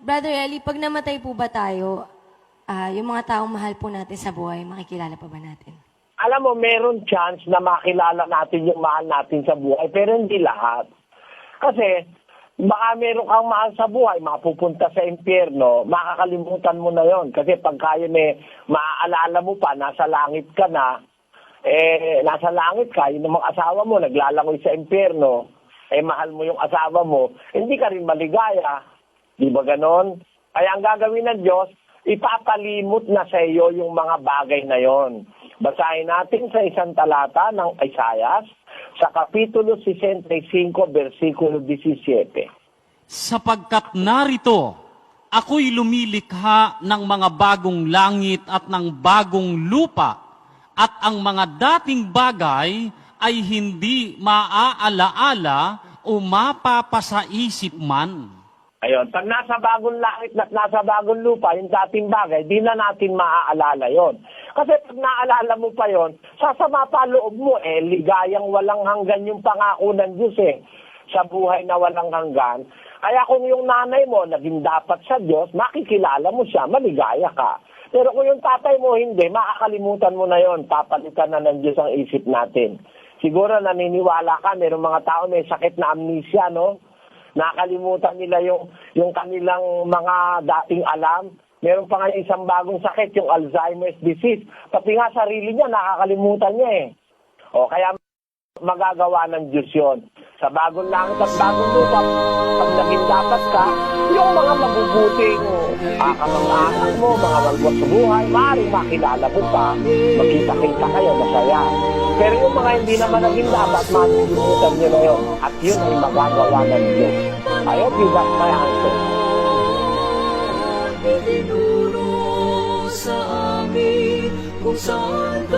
Brother Eli, pag namatay po ba tayo, ah, yung mga taong mahal po natin sa buhay, makikilala pa ba natin? Alam mo, meron chance na makilala natin yung mahal natin sa buhay, pero hindi lahat. Kasi, baka meron kang mahal sa buhay, mapupunta sa impyerno, makakalimutan mo na yon Kasi pagka yun eh, maaalala mo pa, nasa langit ka na, eh, nasa langit ka, yun namang asawa mo, naglalangoy sa impyerno, eh, mahal mo yung asawa mo, hindi ka rin maligaya. Di ba ganon? Kaya ang gagawin ng Diyos, ipapalimot na sa iyo yung mga bagay na yon. Basahin natin sa isang talata ng Isaiah, sa Kapitulo 65, versikulo 17. Sapagkat narito, ako'y lumilikha ng mga bagong langit at ng bagong lupa, at ang mga dating bagay ay hindi maaalaala o mapapasaisip man. Ayun, pag nasa bagong langit at nasa bagong lupa, yung dating bagay, di na natin maaalala yon. Kasi pag naalala mo pa yon, sasama pa loob mo eh, ligayang walang hanggan yung pangako ng Diyos eh, sa buhay na walang hanggan. Kaya kung yung nanay mo naging dapat sa Diyos, makikilala mo siya, maligaya ka. Pero kung yung tatay mo hindi, makakalimutan mo na yon, papalitan na ng Diyos ang isip natin. Siguro naniniwala ka, mayroong mga tao may sakit na amnesia, no? Nakalimutan nila yung yung kanilang mga dating alam. Meron pa nga isang bagong sakit, yung Alzheimer's disease. Pati nga sarili niya, nakakalimutan niya eh. O, kaya magagawa ng Diyos yun. Sa bagong langit at bagong lupa, pag naging dapat ka, yung mga mabubuting akamang-anak mo, mga walwat sa buhay, maaaring makilala mo pa, magkita-kita kayo, masaya. Pero yung mga hindi naman naging dapat, malilimutan nyo na yun. At yun ay magagawa ng Diyos. I hope you got my answer. Sa amin kung saan